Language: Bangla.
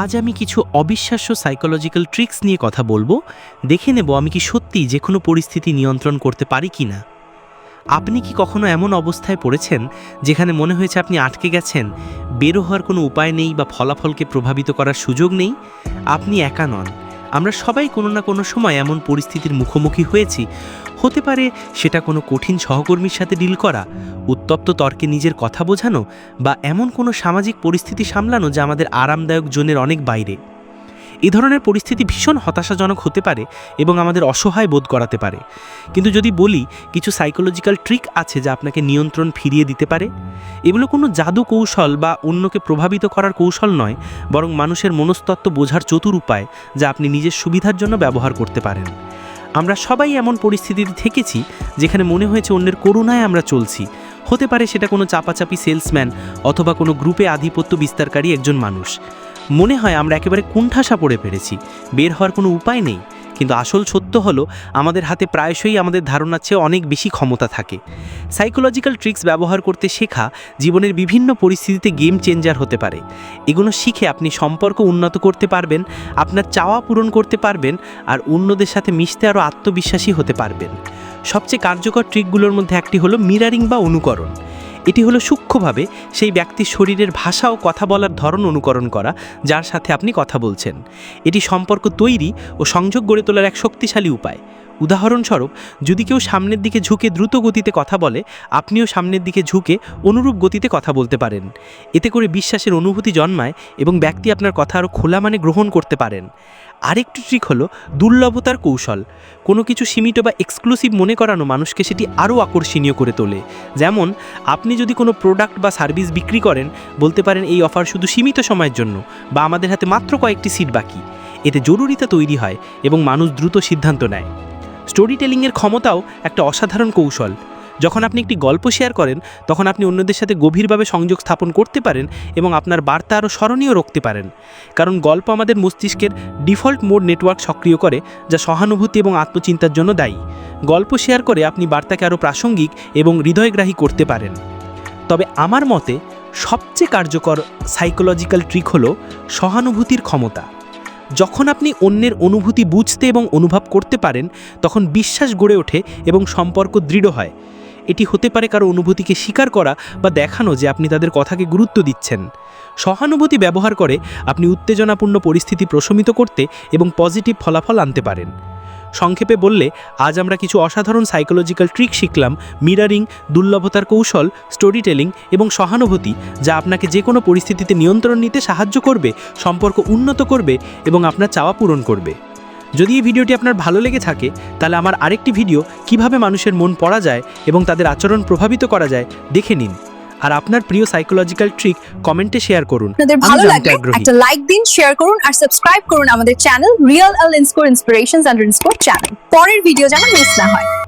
আজ আমি কিছু অবিশ্বাস্য সাইকোলজিক্যাল ট্রিক্স নিয়ে কথা বলব। দেখে নেব আমি কি সত্যি যে কোনো পরিস্থিতি নিয়ন্ত্রণ করতে পারি কি না। আপনি কি কখনো এমন অবস্থায় পড়েছেন যেখানে মনে হয়েছে আপনি আটকে গেছেন বেরো হওয়ার কোনো উপায় নেই বা ফলাফলকে প্রভাবিত করার সুযোগ নেই? আপনি একা নন। আমরা সবাই কোনো না কোনো সময় এমন পরিস্থিতির মুখোমুখি হয়েছি। হতে পারে সেটা কোনো কঠিন সহকর্মীর সাথে ডিল করা, উত্তপ্ত তর্কে নিজের কথা বোঝানো বা এমন কোনো সামাজিক পরিস্থিতি সামলানো যা আমাদের আরামদায়ক জোনের অনেক বাইরে। এ ধরনের পরিস্থিতি ভীষণ হতাশাজনক হতে পারে এবং আমাদের অসহায় বোধ করাতে পারে। কিন্তু যদি বলি, কিছু সাইকোলজিক্যাল ট্রিক আছে যা আপনাকে নিয়ন্ত্রণ ফিরিয়ে দিতে পারে? এগুলো কোনো জাদু কৌশল বা অন্যকে প্রভাবিত করার কৌশল নয়, বরং মানুষের মনস্তত্ত্ব বোঝার চতুর উপায় যা আপনি নিজের সুবিধার জন্য ব্যবহার করতে পারেন। আমরা সবাই এমন পরিস্থিতিতে থেকেছি, যেখানে মনে হয়েছে অন্যের করুণায় আমরা চলছি। হতে পারে সেটা কোনো চাপাচাপি সেলসম্যান অথবা কোনো গ্রুপে আধিপত্য বিস্তারকারী একজন মানুষ। মনে হয় আমরা একেবারে কুণ্ঠাসা পড়ে পেরেছি বের হওয়ার কোনো উপায় নেই। কিন্তু আসল সত্য হলো, আমাদের হাতে প্রায়শই আমাদের ধারণার চেয়ে অনেক বেশি ক্ষমতা থাকে। সাইকোলজিক্যাল ট্রিক্স ব্যবহার করতে শেখা জীবনের বিভিন্ন পরিস্থিতিতে গেম চেঞ্জার হতে পারে। এগুলো শিখে আপনি সম্পর্ক উন্নত করতে পারবেন, আপনার চাওয়া পূরণ করতে পারবেন, আর অন্যদের সাথে মিশতে আরও আত্মবিশ্বাসী হতে পারবেন। সবচেয়ে কার্যকর ট্রিকগুলোর মধ্যে একটি হলো মিরারিং বা অনুকরণ। এটি হলো সূক্ষ্মভাবে সেই ব্যক্তির শরীরের ভাষা ও কথা বলার ধরন অনুকরণ করা, যার সাথে আপনি কথা বলছেন। এটি সম্পর্ক তৈরি ও সংযোগ গড়ে তোলার এক শক্তিশালী উপায়। উদাহরণস্বরূপ, যদি কেউ সামনের দিকে ঝুঁকে দ্রুত গতিতে কথা বলে, আপনিও সামনের দিকে ঝুঁকে অনুরূপ গতিতে কথা বলতে পারেন। এতে করে বিশ্বাসের অনুভূতি জন্মায় এবং ব্যক্তি আপনার কথা আরও খোলা মানে গ্রহণ করতে পারেন। আরেকটি ট্রিক হলো দুর্লভতার কৌশল। কোনো কিছু সীমিত বা এক্সক্লুসিভ মনে করানো মানুষকে সেটি আরও আকর্ষণীয় করে তোলে। যেমন, আপনি যদি কোনো প্রোডাক্ট বা সার্ভিস বিক্রি করেন, বলতে পারেন এই অফার শুধু সীমিত সময়ের জন্য বা আমাদের হাতে মাত্র কয়েকটি সিট বাকি। এতে জরুরিতা তৈরি হয় এবং মানুষ দ্রুত সিদ্ধান্ত নেয়। স্টোরি টেলিংয়ের ক্ষমতাও একটা অসাধারণ কৌশল। যখন আপনি একটি গল্প শেয়ার করেন, তখন আপনি অন্যদের সাথে গভীরভাবে সংযোগ স্থাপন করতে পারেন এবং আপনার বার্তা আরও স্মরণীয় রাখতে পারেন। কারণ গল্প আমাদের মস্তিষ্কের ডিফল্ট মোড নেটওয়ার্ক সক্রিয় করে, যা সহানুভূতি এবং আত্মচিন্তার জন্য দায়ী। গল্প শেয়ার করে আপনি বার্তাকে আরও প্রাসঙ্গিক এবং হৃদয়গ্রাহী করতে পারেন। তবে আমার মতে, সবচেয়ে কার্যকর সাইকোলজিক্যাল ট্রিক হলো সহানুভূতির ক্ষমতা। যখন আপনি অন্যের অনুভূতি বুঝতে এবং অনুভব করতে পারেন, তখন বিশ্বাস গড়ে ওঠে এবং সম্পর্ক দৃঢ় হয়। এটি হতে পারে কারও অনুভূতিকে স্বীকার করা বা দেখানো যে আপনি তাদের কথাকে গুরুত্ব দিচ্ছেন। সহানুভূতি ব্যবহার করে আপনি উত্তেজনাপূর্ণ পরিস্থিতি প্রশমিত করতে এবং পজিটিভ ফলাফল আনতে পারেন। সংক্ষেপে বললে, আজ আমরা কিছু অসাধারণ সাইকোলজিক্যাল ট্রিক শিখলাম মিরারিং দুর্লভতার কৌশল স্টোরি টেলিং এবং সহানুভূতি, যা আপনাকে যে কোনো পরিস্থিতিতে নিয়ন্ত্রণ নিতে সাহায্য করবে, সম্পর্ক উন্নত করবে এবং আপনার চাওয়া পূরণ করবে। যদি এই ভিডিওটি আপনার ভালো লেগে থাকে, তাহলে আমার আরেকটি ভিডিও, কীভাবে মানুষের মন পড়া যায় এবং তাদের আচরণ প্রভাবিত করা যায়, দেখে নিন। আর আপনার প্রিয় সাইকোলজিক্যাল ট্রিক কমেন্টে শেয়ার করুন। আপনাদের ভালো লাগলে একটা লাইক দিন শেয়ার করুন আর সাবস্ক্রাইব করুন আমাদের channel real L underscore inspirations underscore channel পরের ভিডিও যেন মিস না হয়।